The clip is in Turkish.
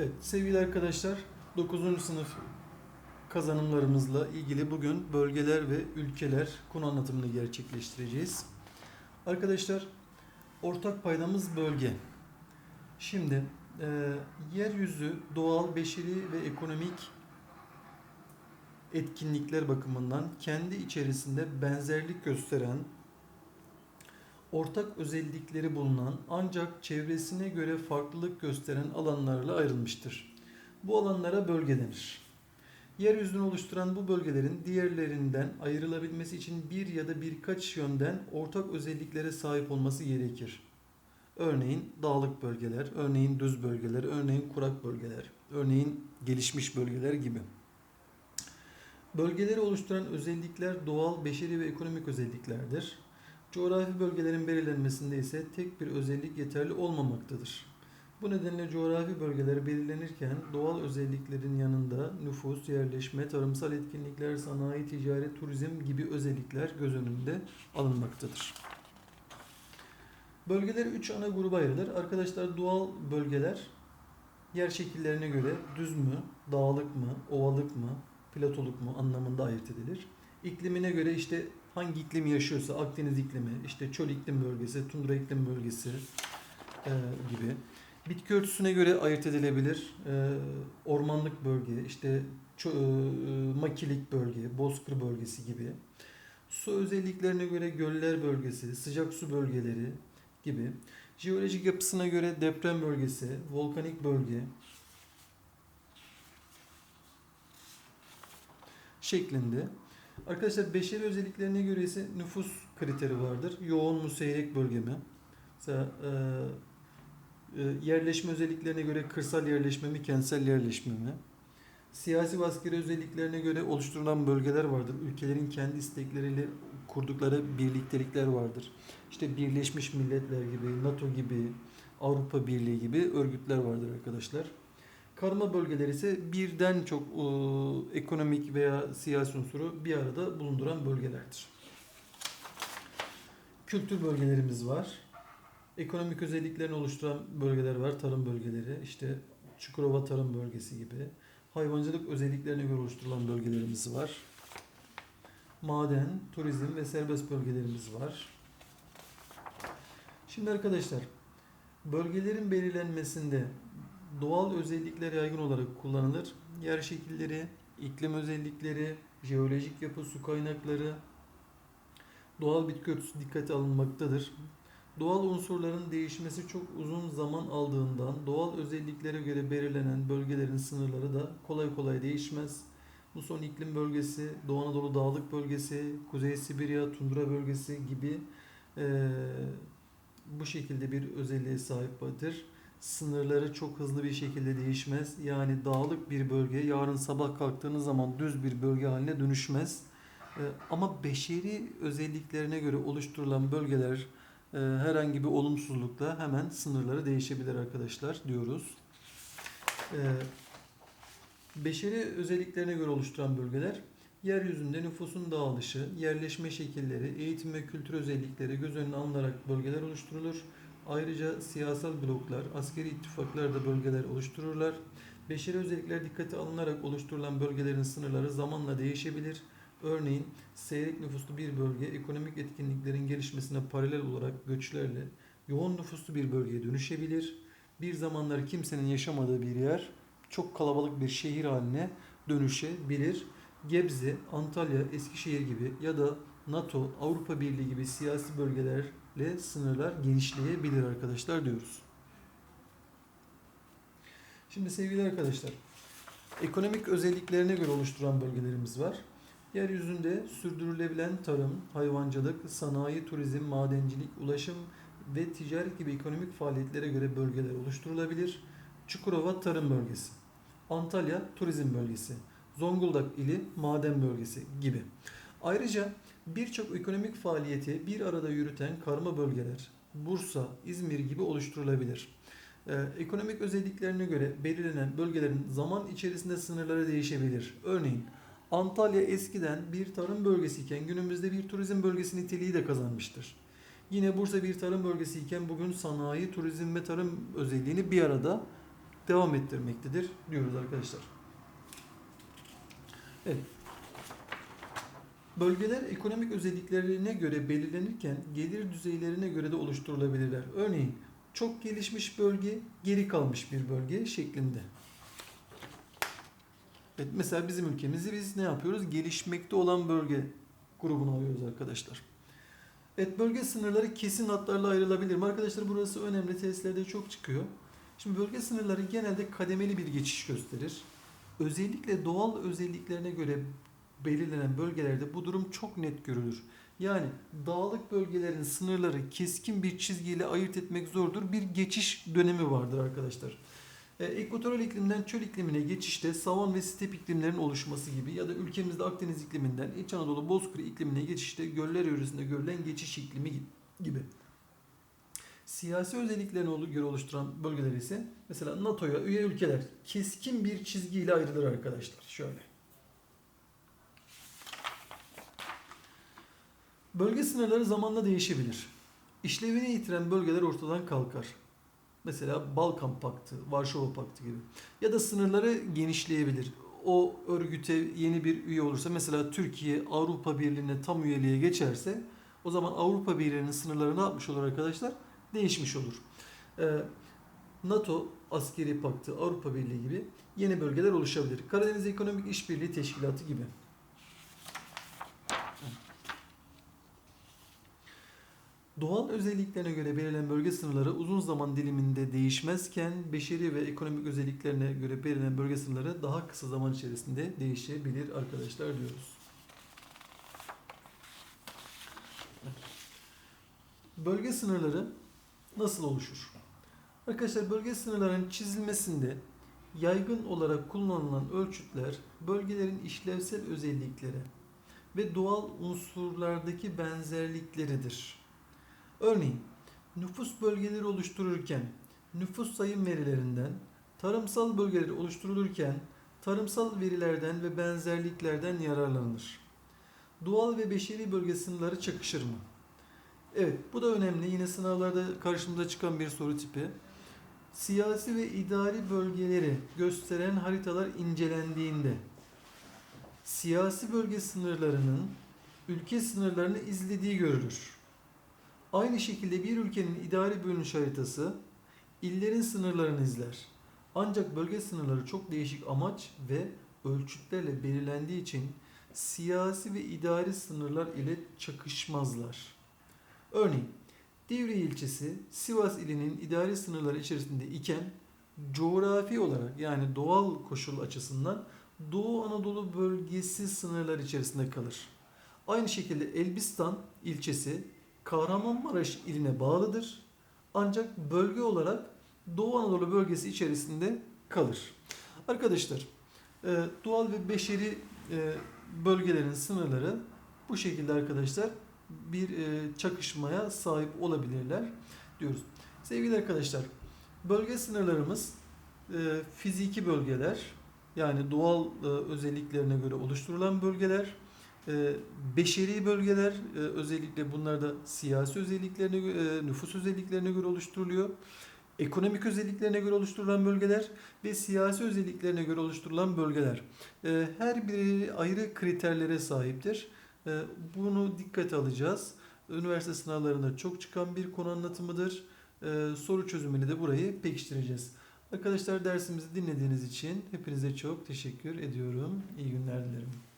Evet sevgili arkadaşlar 9. sınıf kazanımlarımızla ilgili bugün bölgeler ve ülkeler konu anlatımını gerçekleştireceğiz. Arkadaşlar ortak paydamız bölge. Şimdi e, yeryüzü doğal, beşeri ve ekonomik etkinlikler bakımından kendi içerisinde benzerlik gösteren ortak özellikleri bulunan ancak çevresine göre farklılık gösteren alanlarla ayrılmıştır. Bu alanlara bölge denir. Yeryüzünü oluşturan bu bölgelerin diğerlerinden ayrılabilmesi için bir ya da birkaç yönden ortak özelliklere sahip olması gerekir. Örneğin dağlık bölgeler, örneğin düz bölgeler, örneğin kurak bölgeler, örneğin gelişmiş bölgeler gibi. Bölgeleri oluşturan özellikler doğal, beşeri ve ekonomik özelliklerdir. Coğrafi bölgelerin belirlenmesinde ise tek bir özellik yeterli olmamaktadır. Bu nedenle coğrafi bölgeler belirlenirken doğal özelliklerin yanında nüfus, yerleşme, tarımsal etkinlikler, sanayi, ticaret, turizm gibi özellikler göz önünde alınmaktadır. Bölgeler 3 ana gruba ayrılır. Arkadaşlar doğal bölgeler yer şekillerine göre düz mü, dağlık mı, ovalık mı, platoluk mu anlamında ayırt edilir. İklimine göre işte hangi iklim yaşıyorsa Akdeniz iklimi, işte çöl iklim bölgesi, tundra iklim bölgesi e, gibi. Bitki örtüsüne göre ayırt edilebilir. E, ormanlık bölge, işte çö- e, makilik bölge, bozkır bölgesi gibi. Su özelliklerine göre göller bölgesi, sıcak su bölgeleri gibi. Jeolojik yapısına göre deprem bölgesi, volkanik bölge şeklinde. Arkadaşlar beşeri özelliklerine göre ise nüfus kriteri vardır. Yoğun mu seyrek bölge mi? Mesela e, e, yerleşme özelliklerine göre kırsal yerleşme mi kentsel yerleşme mi? Siyasi ve askeri özelliklerine göre oluşturulan bölgeler vardır. Ülkelerin kendi istekleriyle kurdukları birliktelikler vardır. İşte Birleşmiş Milletler gibi, NATO gibi, Avrupa Birliği gibi örgütler vardır arkadaşlar. Karma bölgeler ise birden çok e, ekonomik veya siyasi unsuru bir arada bulunduran bölgelerdir. Kültür bölgelerimiz var. Ekonomik özelliklerini oluşturan bölgeler var. Tarım bölgeleri, işte Çukurova Tarım Bölgesi gibi. Hayvancılık özelliklerine göre oluşturulan bölgelerimiz var. Maden, turizm ve serbest bölgelerimiz var. Şimdi arkadaşlar, bölgelerin belirlenmesinde doğal özellikler yaygın olarak kullanılır. Yer şekilleri, iklim özellikleri, jeolojik yapı, su kaynakları, doğal bitki örtüsü dikkate alınmaktadır. Doğal unsurların değişmesi çok uzun zaman aldığından doğal özelliklere göre belirlenen bölgelerin sınırları da kolay kolay değişmez. Bu son iklim bölgesi, Doğu Anadolu dağlık bölgesi, Kuzey Sibirya tundra bölgesi gibi eee, bu şekilde bir özelliğe sahiptir sınırları çok hızlı bir şekilde değişmez. Yani dağlık bir bölge yarın sabah kalktığınız zaman düz bir bölge haline dönüşmez. Ee, Ama beşeri özelliklerine göre oluşturulan bölgeler e, herhangi bir olumsuzlukla hemen sınırları değişebilir arkadaşlar diyoruz. Ee, Beşeri özelliklerine göre oluşturan bölgeler yeryüzünde nüfusun dağılışı, yerleşme şekilleri, eğitim ve kültür özellikleri göz önüne alınarak bölgeler oluşturulur. Ayrıca siyasal bloklar, askeri ittifaklar da bölgeler oluştururlar. Beşeri özellikler dikkate alınarak oluşturulan bölgelerin sınırları zamanla değişebilir. Örneğin seyrek nüfuslu bir bölge ekonomik etkinliklerin gelişmesine paralel olarak göçlerle yoğun nüfuslu bir bölgeye dönüşebilir. Bir zamanlar kimsenin yaşamadığı bir yer çok kalabalık bir şehir haline dönüşebilir. Gebze, Antalya, Eskişehir gibi ya da NATO, Avrupa Birliği gibi siyasi bölgelerle sınırlar genişleyebilir arkadaşlar diyoruz. Şimdi sevgili arkadaşlar, ekonomik özelliklerine göre oluşturan bölgelerimiz var. Yeryüzünde sürdürülebilen tarım, hayvancılık, sanayi, turizm, madencilik, ulaşım ve ticaret gibi ekonomik faaliyetlere göre bölgeler oluşturulabilir. Çukurova Tarım Bölgesi, Antalya Turizm Bölgesi, Zonguldak ili maden bölgesi gibi. Ayrıca birçok ekonomik faaliyeti bir arada yürüten karma bölgeler Bursa, İzmir gibi oluşturulabilir. Ee, ekonomik özelliklerine göre belirlenen bölgelerin zaman içerisinde sınırları değişebilir. Örneğin Antalya eskiden bir tarım bölgesiyken günümüzde bir turizm bölgesi niteliği de kazanmıştır. Yine Bursa bir tarım bölgesiyken bugün sanayi, turizm ve tarım özelliğini bir arada devam ettirmektedir diyoruz arkadaşlar. Evet. Bölgeler ekonomik özelliklerine göre belirlenirken gelir düzeylerine göre de oluşturulabilirler. Örneğin çok gelişmiş bölge, geri kalmış bir bölge şeklinde. Evet, mesela bizim ülkemizi biz ne yapıyoruz? Gelişmekte olan bölge grubuna alıyoruz arkadaşlar. Evet bölge sınırları kesin hatlarla ayrılabilir mi? Arkadaşlar burası önemli testlerde çok çıkıyor. Şimdi bölge sınırları genelde kademeli bir geçiş gösterir. Özellikle doğal özelliklerine göre belirlenen bölgelerde bu durum çok net görülür. Yani dağlık bölgelerin sınırları keskin bir çizgiyle ayırt etmek zordur. Bir geçiş dönemi vardır arkadaşlar. E, Ekvatoral iklimden çöl iklimine geçişte savan ve step iklimlerin oluşması gibi ya da ülkemizde Akdeniz ikliminden İç Anadolu Bozkır iklimine geçişte göller yöresinde görülen geçiş iklimi gibi. Siyasi özelliklerine göre oluşturan bölgeler ise mesela NATO'ya üye ülkeler keskin bir çizgiyle ayrılır arkadaşlar. Şöyle. Bölge sınırları zamanla değişebilir. İşlevini yitiren bölgeler ortadan kalkar. Mesela Balkan Paktı, Varşova Paktı gibi. Ya da sınırları genişleyebilir. O örgüte yeni bir üye olursa mesela Türkiye Avrupa Birliği'ne tam üyeliğe geçerse o zaman Avrupa Birliği'nin sınırları ne yapmış olur arkadaşlar? Değişmiş olur. Ee, NATO askeri paktı, Avrupa Birliği gibi yeni bölgeler oluşabilir. Karadeniz Ekonomik İşbirliği Teşkilatı gibi. Doğal özelliklerine göre belirlenen bölge sınırları uzun zaman diliminde değişmezken beşeri ve ekonomik özelliklerine göre belirlenen bölge sınırları daha kısa zaman içerisinde değişebilir arkadaşlar diyoruz. Bölge sınırları nasıl oluşur? Arkadaşlar bölge sınırlarının çizilmesinde yaygın olarak kullanılan ölçütler bölgelerin işlevsel özellikleri ve doğal unsurlardaki benzerlikleridir. Örneğin nüfus bölgeleri oluştururken nüfus sayım verilerinden, tarımsal bölgeler oluşturulurken tarımsal verilerden ve benzerliklerden yararlanılır. Doğal ve beşeri bölge sınırları çakışır mı? Evet, bu da önemli. Yine sınavlarda karşımıza çıkan bir soru tipi. Siyasi ve idari bölgeleri gösteren haritalar incelendiğinde siyasi bölge sınırlarının ülke sınırlarını izlediği görülür. Aynı şekilde bir ülkenin idari bölünüş haritası illerin sınırlarını izler. Ancak bölge sınırları çok değişik amaç ve ölçütlerle belirlendiği için siyasi ve idari sınırlar ile çakışmazlar. Örneğin Divriği ilçesi Sivas ilinin idari sınırları içerisinde iken coğrafi olarak yani doğal koşul açısından Doğu Anadolu bölgesi sınırlar içerisinde kalır. Aynı şekilde Elbistan ilçesi Kahramanmaraş iline bağlıdır. Ancak bölge olarak Doğu Anadolu bölgesi içerisinde kalır. Arkadaşlar e, doğal ve beşeri e, bölgelerin sınırları bu şekilde arkadaşlar bir e, çakışmaya sahip olabilirler diyoruz. Sevgili arkadaşlar bölge sınırlarımız fiziki bölgeler yani doğal özelliklerine göre oluşturulan bölgeler e, beşeri bölgeler e, özellikle bunlarda siyasi özelliklerine, e, nüfus özelliklerine göre oluşturuluyor. Ekonomik özelliklerine göre oluşturulan bölgeler ve siyasi özelliklerine göre oluşturulan bölgeler. E, her biri ayrı kriterlere sahiptir. E, bunu dikkate alacağız. Üniversite sınavlarında çok çıkan bir konu anlatımıdır. Soru çözümünü de burayı pekiştireceğiz. Arkadaşlar dersimizi dinlediğiniz için hepinize çok teşekkür ediyorum. İyi günler dilerim.